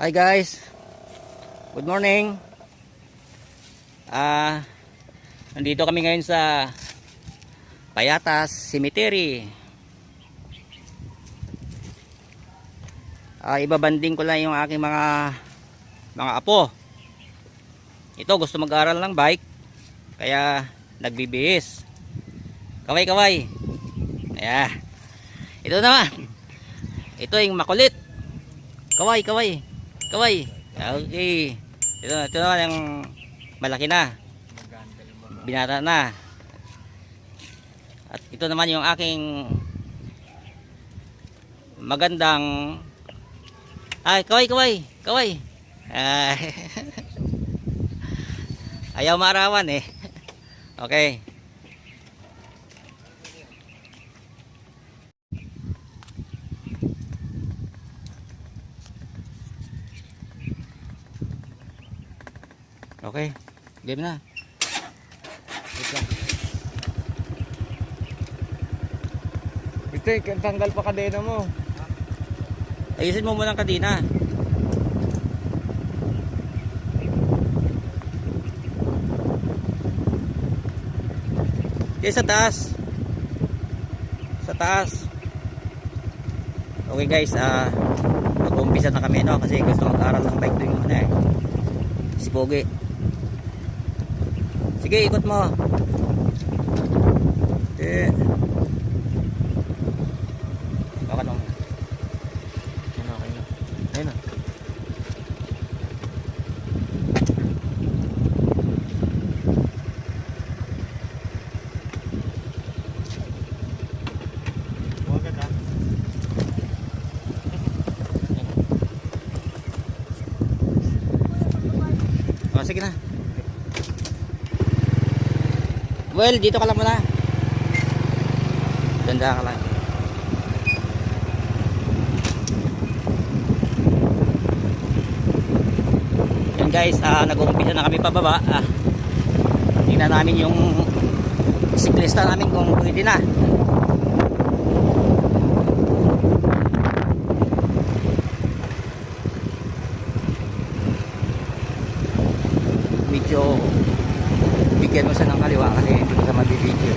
Hi guys. Good morning. Ah, nandito kami ngayon sa Payatas Cemetery. Ah, ibabanding ko lang yung aking mga mga apo. Ito gusto mag-aral ng bike kaya nagbibihis. Kaway kaway. Ayan. Ito naman. Ito yung makulit. Kaway, kaway. Okay. Ito, ito naman yung malaki na. Binata na. At ito naman yung aking magandang ay kaway kaway kaway ay ayaw maarawan eh okay Okay. Game na. Wait lang. Ito, tanggal pa kadena mo. Ayusin mo muna ang kadina. Okay, sa taas. Sa taas. Okay guys, ah mag-umpisa na kami no kasi gusto mag-aral ng bike yung ano eh. Si Pogi. Sige, ikot mo. Eh. Baka nung Ano, okay na. Ayun na. Huwag ka Oh, sige na. Well, dito ka lang muna. Ganda ka lang. Yan guys, ah, nag-uumpisa na kami pababa. Ah, tingnan namin yung siklista namin kung pwede na. Medyo bigyan mo siya ng kaliwa kasi hindi ko sa mabibideo.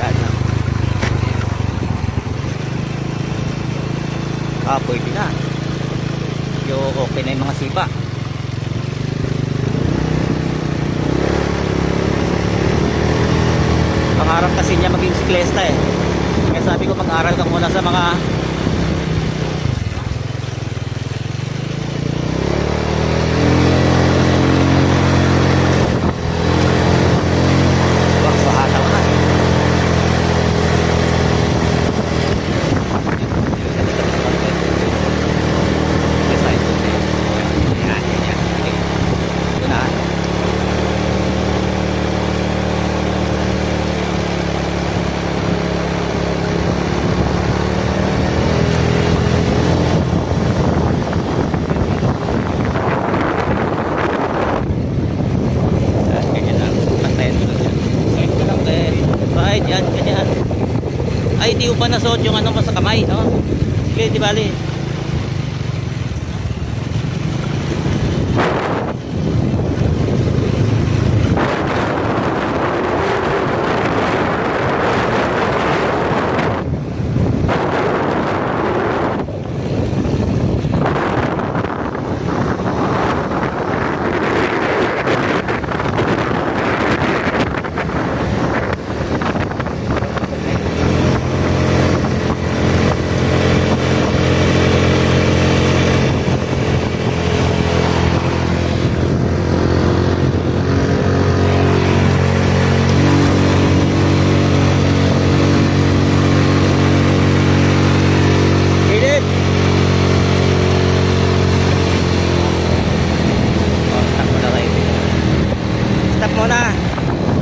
Dahil na. Ah, pwede na. Medyo okay na yung mga sipa. Pangarap kasi niya maging siklesta eh. Kaya sabi ko mag-aral ka muna sa mga Wah, bahasa ko na. Yes, I do. Yan, yan, yan. Okay. Ito na. Ah, ganyan lang. Pantayan mo lang yan. Side ka lang, te. Side, yan, ganyan. Ay, di ko pa nasuot yung ano mo sa kamay, no? Sige, di bali.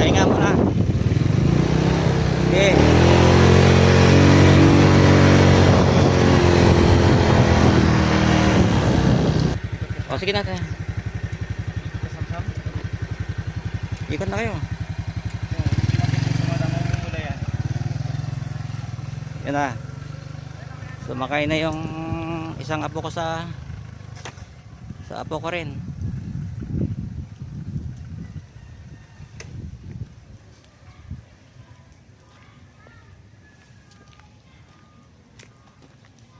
Pahinga muna. Okay. O, sige natin. Ikot na kayo. Yan na. Sumakay na yung isang apo ko sa sa apo ko rin.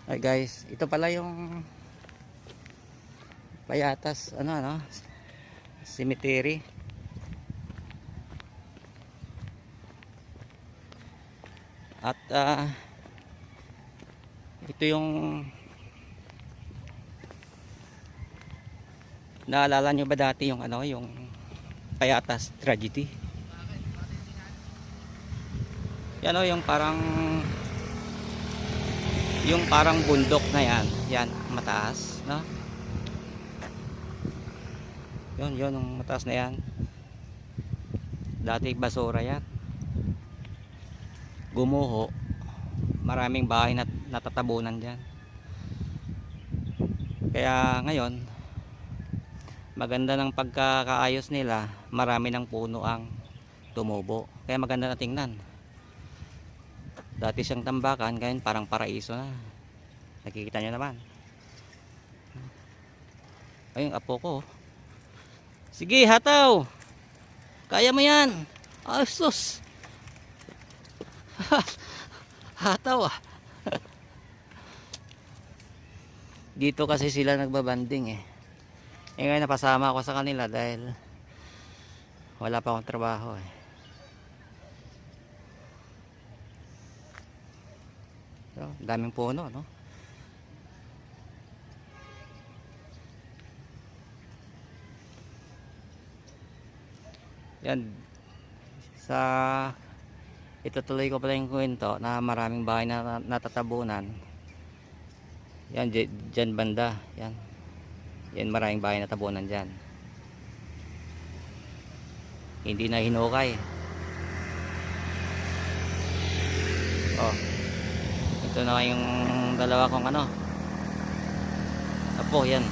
Ay guys, ito pala yung Payatas, ano ano, cemetery. At ah, ito yung naalala nyo ba dati yung ano, yung Payatas tragedy? Yan o, yung parang yung parang bundok na yan, yan, mataas, no? Yun, yun, yung mataas na yan. Dati basura yan. Gumuho. Maraming bahay na natatabunan dyan. Kaya ngayon, maganda ng pagkakaayos nila, marami ng puno ang tumubo. Kaya maganda na tingnan. Dati siyang tambakan, ngayon parang paraiso na. Nakikita nyo naman. Ayun, apo ko. Sige, hataw. Kaya mo yan. Sus. hataw ah. Dito kasi sila nagbabanding eh. Eh ngayon napasama ako sa kanila dahil wala pa akong trabaho eh. So, daming puno, no? Yan. Sa itutuloy ko pala yung kwento na maraming bahay na na- natatabunan. Yan, dyan banda. Yan. Yan, maraming bahay na tabunan dyan. Hindi na hinukay. Oh. Ito na yung dalawa kong ano. Apo, yan.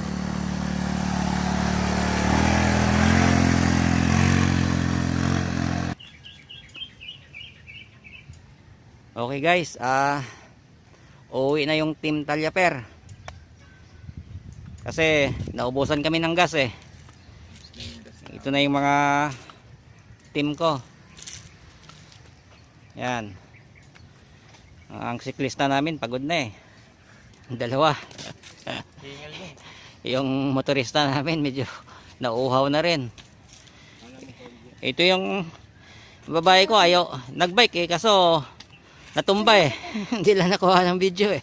Okay guys, ah uuwi na yung team Talyaper. Kasi naubusan kami ng gas eh. Ito na yung mga team ko. Yan. Ang siklista namin pagod na eh. Ang Dalawa. Yung motorista namin medyo nauuhaw na rin. Ito yung babae ko ayaw nagbike eh kaso natumba eh. Hindi lang nakuha ng video eh.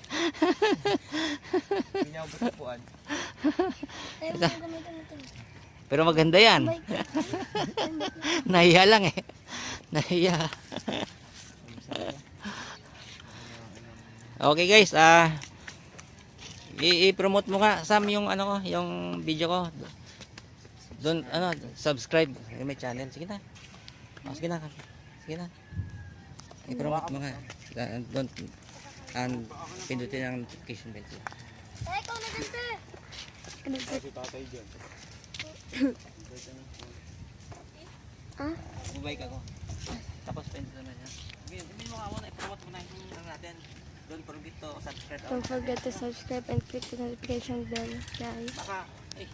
Pero maganda yan. Nahiya lang eh. Nahiya. Okay guys, ah i-promote mo nga Sam yung ano ko, yung video ko. Doon ano, subscribe may channel. Sige na. Oh, sige na. Sige na. I-promote mo nga. Ah, Doon and pindutin ang notification bell. Ay, ikaw na tatay. Ah? Bubay ka ko. Tapos pindutin mo siya. Hindi mo muna, i-promote mo na yung ano natin. Don't forget to subscribe. Don't forget to subscribe and click the notification bell, guys. Baka, eh,